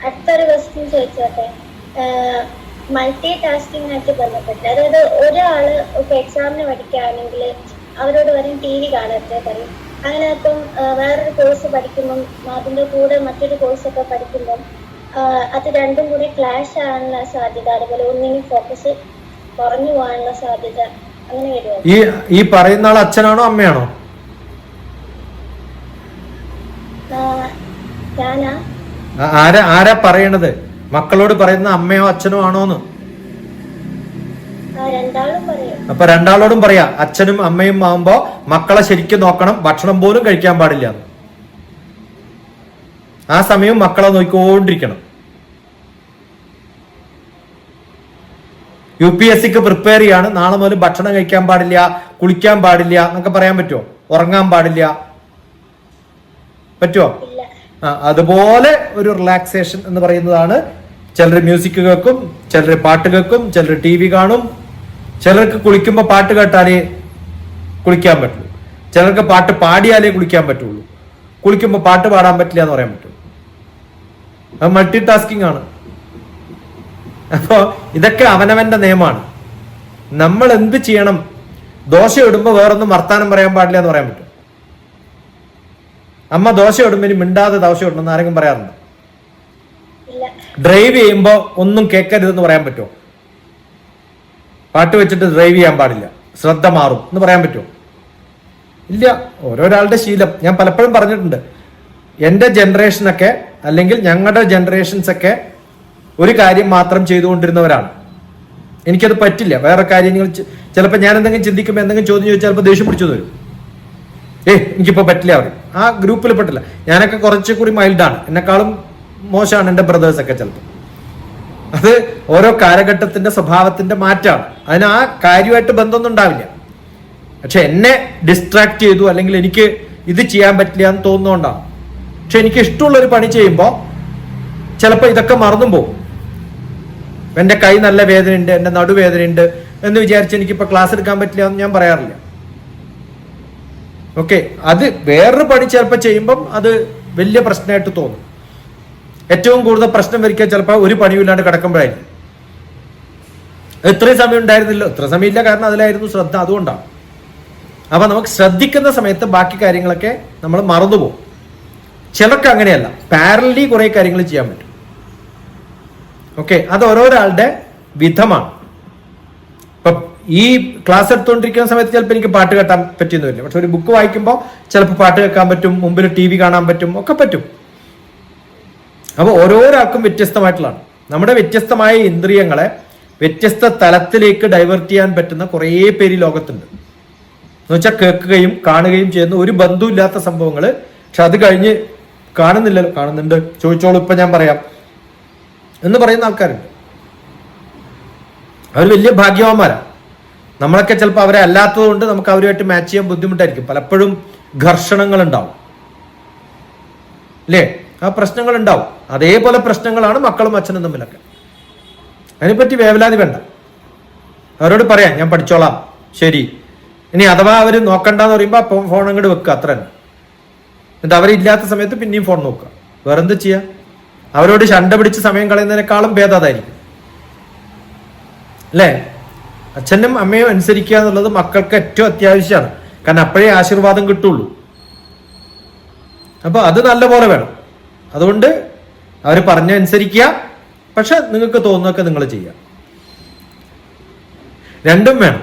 അടുത്തൊരു ക്വസ്റ്റ്യൻ ചോദിച്ചോട്ടെ. Multi tasking ആയിട്ട് ബന്ധപ്പെട്ട് അതായത് ഒരാൾ ഇപ്പൊ എക്സാമിന് പഠിക്കുകയാണെങ്കിൽ അവരോട് പറയും ടി വി കാണരുത് പറയും. അങ്ങനെ ഇപ്പം വേറൊരു കോഴ്സ് പഠിക്കുമ്പം അതിന്റെ കൂടെ മറ്റൊരു കോഴ്സ് ഒക്കെ പഠിക്കുമ്പം അത് രണ്ടും കൂടി ക്ലാഷ് ആകാനുള്ള സാധ്യത അതുപോലെ ഒന്നിനും ഫോക്കസ് കുറഞ്ഞു പോകാനുള്ള സാധ്യത അങ്ങനെ വരുമോ ഈ ഈ പറയുന്ന ആൾ അച്ഛനാണോ അമ്മയാണോ ആ, ഞാനാ ആ- ആരാ ആരാ പറയണത്? മക്കളോട് പറയുന്ന അമ്മയോ അച്ഛനോ ആണോന്ന്? അപ്പൊ രണ്ടാളോടും പറയാ അച്ഛനും അമ്മയും ആവുമ്പോ മക്കളെ ശരിക്കും നോക്കണം ഭക്ഷണം പോലും കഴിക്കാൻ പാടില്ല. ആ സമയം മക്കളെ നോക്കിക്കൊണ്ടിരിക്കണം. യു പി എസ് സിക്ക് പ്രിപ്പയർ ചെയ്യാണ്. നാളെ മുതൽ ഭക്ഷണം കഴിക്കാൻ പാടില്ല കുളിക്കാൻ പാടില്ല എന്നൊക്കെ പറയാൻ പറ്റുമോ ഉറങ്ങാൻ പാടില്ല. പറ്റുമോ അതുപോലെ ഒരു റിലാക്സേഷൻ എന്ന് പറയുന്നതാണ് ചിലർ മ്യൂസിക് കേൾക്കും ചിലർ പാട്ട് കേൾക്കും ചിലർ ടി വി കാണും. ചിലർക്ക് കുളിക്കുമ്പോൾ പാട്ട് കേട്ടാലേ കുളിക്കാൻ പറ്റുള്ളൂ. ചിലർക്ക് പാട്ട് പാടിയാലേ കുളിക്കാൻ പറ്റുള്ളൂ. കുളിക്കുമ്പോൾ പാട്ട് പാടാൻ പറ്റില്ല എന്ന് പറയാൻ പറ്റും. അത് മൾട്ടി ടാസ്കിംഗ് ആണ്. അപ്പോ ഇതൊക്കെ അവനവന്റെ നിയമമാണ്. നമ്മൾ എന്ത് ചെയ്യണം? ദോശ ഇടുമ്പോൾ വേറൊന്നും വർത്താനം പറയാൻ പാടില്ല എന്ന് പറയാൻ പറ്റും. അമ്മ ദോശ ഇടുമ്പോൾ ഇനി മിണ്ടാതെ ദോശ ഇടണമെന്ന് ആരെങ്കിലും പറയാറുണ്ട്? ഡ്രൈവ് ചെയ്യുമ്പോൾ ഒന്നും കേൾക്കരുതെന്ന് പറയാൻ പറ്റുമോ? പാട്ട് വെച്ചിട്ട് ഡ്രൈവ് ചെയ്യാൻ പാടില്ല. ശ്രദ്ധ മാറും എന്ന് പറയാൻ പറ്റുമോ? ഇല്ല. ഓരോരാളുടെ ശീലം. ഞാൻ പലപ്പോഴും പറഞ്ഞിട്ടുണ്ട്. എന്റെ ജനറേഷനൊക്കെ അല്ലെങ്കിൽ ഞങ്ങളുടെ ജനറേഷൻസ് ഒക്കെ ഒരു കാര്യം മാത്രം ചെയ്തുകൊണ്ടിരുന്നവരാണ്. എനിക്കത് പറ്റില്ല. വേറെ കാര്യങ്ങൾ ചിലപ്പോൾ ഞാൻ എന്തെങ്കിലും ചിന്തിക്കുമ്പോൾ എന്തെങ്കിലും ചോദ്യം ചോദിച്ചാൽ ചിലപ്പോൾ ദേഷ്യം പിടിച്ചു വരും. ഏ എനിക്കിപ്പോ പറ്റില്ല അവർ ആ ഗ്രൂപ്പിൽ പെട്ടില്ല. ഞാനൊക്കെ കുറച്ചുകൂടി മൈൽഡാണ്. എന്നെക്കാളും മോശമാണ് എന്റെ ബ്രദേഴ്സ് ഒക്കെ ചിലപ്പോൾ അത് ഓരോ കാലഘട്ടത്തിന്റെ സ്വഭാവത്തിന്റെ മാറ്റമാണ് അതിന് ആ കാര്യമായിട്ട് ബന്ധമൊന്നും ഉണ്ടാവില്ല. പക്ഷെ എന്നെ ഡിസ്ട്രാക്ട് ചെയ്തു അല്ലെങ്കിൽ എനിക്ക് ഇത് ചെയ്യാൻ പറ്റില്ല എന്ന് തോന്നുന്നതുകൊണ്ടാണ്. പക്ഷെ എനിക്ക് ഇഷ്ടമുള്ള ഒരു പണി ചെയ്യുമ്പോൾ ചിലപ്പോൾ ഇതൊക്കെ മറന്നും പോകും. എന്റെ കൈ നല്ല വേദനയുണ്ട് എന്റെ നടുവേദനയുണ്ട് എന്ന് വിചാരിച്ച് എനിക്കിപ്പോൾ ക്ലാസ് എടുക്കാൻ പറ്റില്ല എന്ന് ഞാൻ പറയാറില്ല. ഓക്കെ അത് വേറൊരു പണി ചിലപ്പോൾ ചെയ്യുമ്പം അത് വലിയ പ്രശ്നമായിട്ട് തോന്നും. ഏറ്റവും കൂടുതൽ പ്രശ്നം വരിക ചിലപ്പോൾ ഒരു പണിയുമില്ലാണ്ട് കിടക്കുമ്പോഴായിരിക്കും. ഇത്രയും സമയം ഉണ്ടായിരുന്നില്ല. ഇത്ര സമയമില്ല കാരണം അതിലായിരുന്നു ശ്രദ്ധ അതുകൊണ്ടാണ്. അപ്പൊ നമുക്ക് ശ്രദ്ധിക്കുന്ന സമയത്ത് ബാക്കി കാര്യങ്ങളൊക്കെ നമ്മൾ മറന്നുപോകും. ചിലർക്ക് അങ്ങനെയല്ല പാരലി കുറെ കാര്യങ്ങൾ ചെയ്യാൻ പറ്റും. ഓക്കെ അത് ഓരോരാളുടെ വിധമാണ്. ഇപ്പൊ ഈ ക്ലാസ് എടുത്തുകൊണ്ടിരിക്കുന്ന സമയത്ത് ചിലപ്പോൾ എനിക്ക് പാട്ട് കേട്ടാൻ പറ്റിയെന്ന് വരില്ല. പക്ഷെ ഒരു ബുക്ക് വായിക്കുമ്പോൾ ചിലപ്പോൾ പാട്ട് കേൾക്കാൻ പറ്റും മുമ്പിൽ ടി വി കാണാൻ പറ്റും ഒക്കെ പറ്റും. അപ്പോൾ ഓരോരാൾക്കും വ്യത്യസ്തമായിട്ടുള്ളതാണ്. നമ്മുടെ വ്യത്യസ്തമായ ഇന്ദ്രിയങ്ങളെ വ്യത്യസ്ത തലത്തിലേക്ക് ഡൈവേർട്ട് ചെയ്യാൻ പറ്റുന്ന കുറേ പേര് ലോകത്തുണ്ട്. എന്ന് വെച്ചാൽ കേൾക്കുകയും കാണുകയും ചെയ്യുന്ന ഒരു ബന്ധമില്ലാത്ത സംഭവങ്ങൾ. പക്ഷെ അത് കഴിഞ്ഞ് കാണുന്നില്ലല്ലോ. കാണുന്നുണ്ട്. ചോദിച്ചോളൂ ഇപ്പൊ ഞാൻ പറയാം. എന്ന് പറയുന്ന ആൾക്കാരുണ്ട്. അവർ വലിയ ഭാഗ്യവാന്മാരാണ് നമ്മളൊക്കെ ചിലപ്പോൾ അവരെ അല്ലാത്തത് കൊണ്ട് നമുക്ക് അവരുമായിട്ട് മാച്ച് ചെയ്യാൻ ബുദ്ധിമുട്ടായിരിക്കും. പലപ്പോഴും ഘർഷണങ്ങൾ ഉണ്ടാവും അല്ലേ ആ പ്രശ്നങ്ങൾ ഉണ്ടാവും അതേപോലെ പ്രശ്നങ്ങളാണ് മക്കളും അച്ഛനും തമ്മിലൊക്കെ. അതിനെപ്പറ്റി വേവലാതി വേണ്ട. അവരോട് പറയാം ഞാൻ പഠിച്ചോളാം. ശരി. ഇനി അഥവാ അവർ നോക്കണ്ടെന്ന് പറയുമ്പോൾ അപ്പം ഫോൺ അങ്ങോട്ട് വെക്കുക അത്ര തന്നെ. എന്നിട്ട് അവരില്ലാത്ത സമയത്ത് പിന്നെയും ഫോൺ നോക്കുക. വേറെന്ത് ചെയ്യുക അവരോട് ശണ്ട പിടിച്ച് സമയം കളയുന്നതിനേക്കാളും ഭേദം അതായിരിക്കും. അല്ലേ അച്ഛനും അമ്മയും അനുസരിക്കുക എന്നുള്ളത് മക്കൾക്ക് ഏറ്റവും അത്യാവശ്യമാണ്. കാരണം അപ്പോഴേ ആശീർവാദം കിട്ടുള്ളൂ. അപ്പൊ അത് നല്ല പോലെ വേണം. അതുകൊണ്ട് അവർ പറഞ്ഞ അനുസരിക്കുക പക്ഷെ നിങ്ങൾക്ക് തോന്നുന്നൊക്കെ നിങ്ങൾ ചെയ്യാം രണ്ടും വേണം.